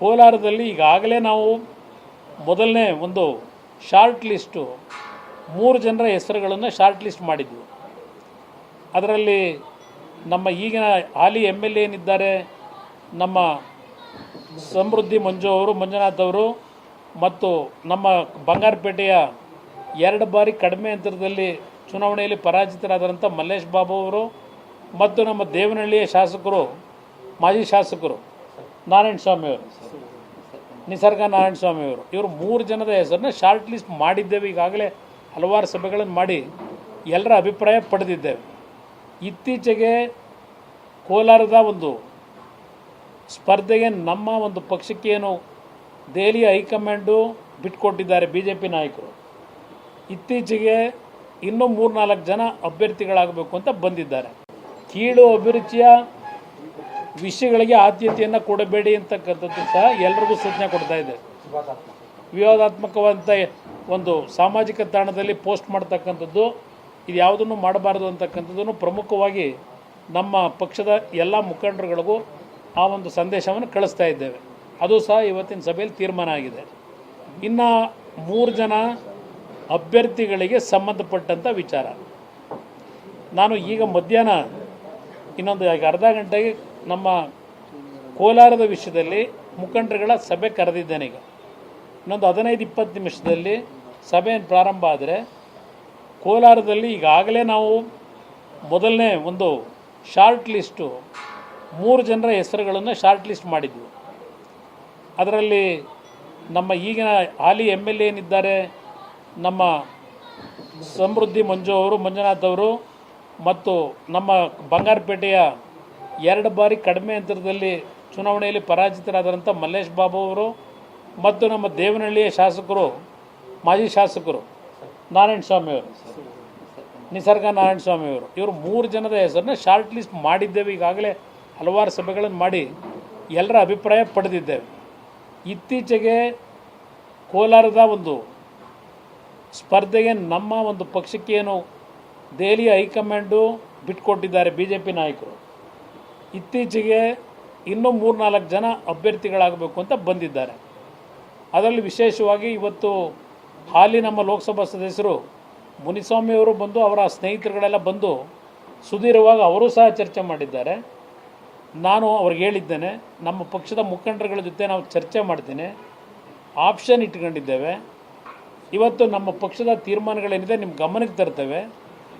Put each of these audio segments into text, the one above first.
ಕೋಲಾರದಲ್ಲಿ ಈಗಾಗಲೇ ನಾವು ಮೊದಲನೇ ಒಂದು ಶಾರ್ಟ್ ಲಿಸ್ಟು, ಮೂರು ಜನರ ಹೆಸರುಗಳನ್ನು ಶಾರ್ಟ್ ಲಿಸ್ಟ್ ಮಾಡಿದ್ವಿ. ಅದರಲ್ಲಿ ನಮ್ಮ ಈಗಿನ ಹಾಲಿ ಎಂ ಎಲ್ ಏನಿದ್ದಾರೆ, ನಮ್ಮ ಸಮೃದ್ಧಿ ಮಂಜು ಅವರು, ಮಂಜುನಾಥ್ ಅವರು, ಮತ್ತು ನಮ್ಮ ಬಂಗಾರಪೇಟೆಯ ಎರಡು ಬಾರಿ ಕಡಿಮೆ ಅಂತರದಲ್ಲಿ ಚುನಾವಣೆಯಲ್ಲಿ ಪರಾಜಿತರಾದಂಥ ಮಲ್ಲೇಶ್ ಬಾಬು ಅವರು, ಮತ್ತು ನಮ್ಮ ದೇವನಹಳ್ಳಿಯ ಶಾಸಕರು, ಮಾಜಿ ಶಾಸಕರು. ನಾರಾಯಣ ಸ್ವಾಮಿ ಅವರು. ನಿಸರ್ಗ ನಾರಾಯಣ ಸ್ವಾಮಿ ಅವರು. ಇವರು ಮೂರು ಜನದ ಹೆಸರನ್ನ ಶಾರ್ಟ್ ಲಿಸ್ಟ್ ಮಾಡಿದ್ದೇವೆ. ಈಗಾಗಲೇ ಹಲವಾರು ಸಭೆಗಳನ್ನು ಮಾಡಿ ಎಲ್ಲರ ಅಭಿಪ್ರಾಯ ಪಡೆದಿದ್ದೇವೆ. ಇತ್ತೀಚೆಗೆ ಕೋಲಾರದ ಒಂದು ಸ್ಪರ್ಧೆಗೆ ನಮ್ಮ ಒಂದು ಪಕ್ಷಕ್ಕೆ ಏನು ದೆಹಲಿಯ ಹೈಕಮಾಂಡು ಬಿಟ್ಕೊಟ್ಟಿದ್ದಾರೆ ಬಿ ಜೆ ಪಿ ನಾಯಕರು. ಇತ್ತೀಚೆಗೆ ಇನ್ನೂ ಮೂರ್ನಾಲ್ಕು ಜನ ಅಭ್ಯರ್ಥಿಗಳಾಗಬೇಕು ಅಂತ ಬಂದಿದ್ದಾರೆ. ಕೀಳು ಅಭಿರುಚಿಯ ವಿಷಯಗಳಿಗೆ ಆದ್ಯತೆಯನ್ನು ಕೊಡಬೇಡಿ ಅಂತಕ್ಕಂಥದ್ದು ಸಹ ಎಲ್ರಿಗೂ ಸೂಚನೆ ಕೊಡ್ತಾ ಇದೆ. ವಿವಾದಾತ್ಮಕವಾದಂಥ ಒಂದು ಸಾಮಾಜಿಕ ತಾಣದಲ್ಲಿ ಪೋಸ್ಟ್ ಮಾಡ್ತಕ್ಕಂಥದ್ದು, ಇದು ಯಾವುದನ್ನು ಮಾಡಬಾರ್ದು ಅಂತಕ್ಕಂಥದ್ದನ್ನು ಪ್ರಮುಖವಾಗಿ ನಮ್ಮ ಪಕ್ಷದ ಎಲ್ಲ ಮುಖಂಡರುಗಳಿಗೂ ಆ ಒಂದು ಸಂದೇಶವನ್ನು ಕಳಿಸ್ತಾ ಇದ್ದೇವೆ. ಅದು ಸಹ ಇವತ್ತಿನ ಸಭೆಯಲ್ಲಿ ತೀರ್ಮಾನ ಆಗಿದೆ. ಇನ್ನು ಮೂರು ಜನ ಅಭ್ಯರ್ಥಿಗಳಿಗೆ ಸಂಬಂಧಪಟ್ಟಂಥ ವಿಚಾರ. ನಾನು ಈಗ ಮಧ್ಯಾಹ್ನ ಇನ್ನೊಂದು ಅರ್ಧ ಗಂಟೆಗೆ ನಮ್ಮ ಕೋಲಾರದ ವಿಷಯದಲ್ಲಿ ಮುಖಂಡರುಗಳ ಸಭೆ ಕರೆದಿದ್ದೇನೆ ಈಗ. ಇನ್ನೊಂದು ಹದಿನೈದು, ಇಪ್ಪತ್ತು ನಿಮಿಷದಲ್ಲಿ ಸಭೆ ಪ್ರಾರಂಭ ಆದರೆ ಕೋಲಾರದಲ್ಲಿ ಈಗಾಗಲೇ ನಾವು ಮೊದಲನೇ ಒಂದು ಶಾರ್ಟ್ ಲಿಸ್ಟು, ಮೂರು ಜನರ ಹೆಸರುಗಳನ್ನು ಶಾರ್ಟ್ ಲಿಸ್ಟ್ ಮಾಡಿದ್ವಿ. ಅದರಲ್ಲಿ ನಮ್ಮ ಈಗಿನ ಹಾಲಿ ಎಂ ಎಲ್ ಏನಿದ್ದಾರೆ, ನಮ್ಮ ಸಮೃದ್ಧಿ ಮಂಜು ಅವರು, ಮಂಜುನಾಥ್ ಅವರು ಮತ್ತು ನಮ್ಮ ಬಂಗಾರಪೇಟೆಯ ಎರಡು ಬಾರಿ ಕಡಿಮೆ ಅಂತರದಲ್ಲಿ ಚುನಾವಣೆಯಲ್ಲಿ ಪರಾಜಿತರಾದಂಥ ಮಲ್ಲೇಶ್ ಬಾಬು ಅವರು ಮತ್ತು ನಮ್ಮ ದೇವನಹಳ್ಳಿಯ ಶಾಸಕರು, ಮಾಜಿ ಶಾಸಕರು ನಾರಾಯಣ ಸ್ವಾಮಿ ಅವರು, ನಿಸರ್ಗ ನಾರಾಯಣ ಸ್ವಾಮಿ ಅವರು. ಇವರು ಮೂರು ಜನದ ಹೆಸರನ್ನ ಶಾರ್ಟ್ ಲಿಸ್ಟ್ ಮಾಡಿದ್ದೇವೆ. ಈಗಾಗಲೇ ಹಲವಾರು ಸಭೆಗಳನ್ನು ಮಾಡಿ ಎಲ್ಲರ ಅಭಿಪ್ರಾಯ ಪಡೆದಿದ್ದೇವೆ. ಇತ್ತೀಚೆಗೆ ಕೋಲಾರದ ಒಂದು ಸ್ಪರ್ಧೆಗೆ ನಮ್ಮ ಒಂದು ಪಕ್ಷಕ್ಕೇನು ದೆಹಲಿಯ ಹೈಕಮಾಂಡು ಬಿಟ್ಕೊಟ್ಟಿದ್ದಾರೆ. ಬಿ ಜೆ ಪಿ ನಾಯಕರು. ಇತ್ತೀಚೆಗೆ ಇನ್ನೂ ಮೂರ್ನಾಲ್ಕು ಜನ ಅಭ್ಯರ್ಥಿಗಳಾಗಬೇಕು ಅಂತ ಬಂದಿದ್ದಾರೆ. ಅದರಲ್ಲಿ ವಿಶೇಷವಾಗಿ ಇವತ್ತು ಹಾಲಿ ನಮ್ಮ ಲೋಕಸಭಾ ಸದಸ್ಯರು ಮುನಿಸ್ವಾಮಿಯವರು ಬಂದು ಅವರ ಸ್ನೇಹಿತರುಗಳೆಲ್ಲ ಬಂದು ಸುದೀರ್ಘವಾಗಿ ಅವರು ಸಹ ಚರ್ಚೆ ಮಾಡಿದ್ದಾರೆ. ನಾನು ಅವ್ರಿಗೆ ಹೇಳಿದ್ದೇನೆ, ನಮ್ಮ ಪಕ್ಷದ ಮುಖಂಡರುಗಳ ಜೊತೆ ನಾವು ಚರ್ಚೆ ಮಾಡ್ತೀನಿ. ಆಪ್ಷನ್ ಇಟ್ಕೊಂಡಿದ್ದೇವೆ. ಇವತ್ತು ನಮ್ಮ ಪಕ್ಷದ ತೀರ್ಮಾನಗಳೇನಿದೆ ನಿಮ್ಮ ಗಮನಕ್ಕೆ ತರ್ತೇವೆ.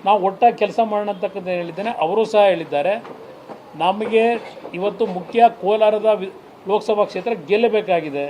ನಾವು ಒಟ್ಟಾಗಿ ಕೆಲಸ ಮಾಡೋಣ ಅಂತಕ್ಕಂಥ ಹೇಳಿದ್ದೇನೆ, ಅವರು ಸಹ ಹೇಳಿದ್ದಾರೆ. ನಮಗೆ ಇವತ್ತು ಮುಖ್ಯ ಕೋಲಾರದ ವಿ ಲೋಕಸಭಾ ಕ್ಷೇತ್ರ ಗೆಲ್ಲಬೇಕಾಗಿದೆ.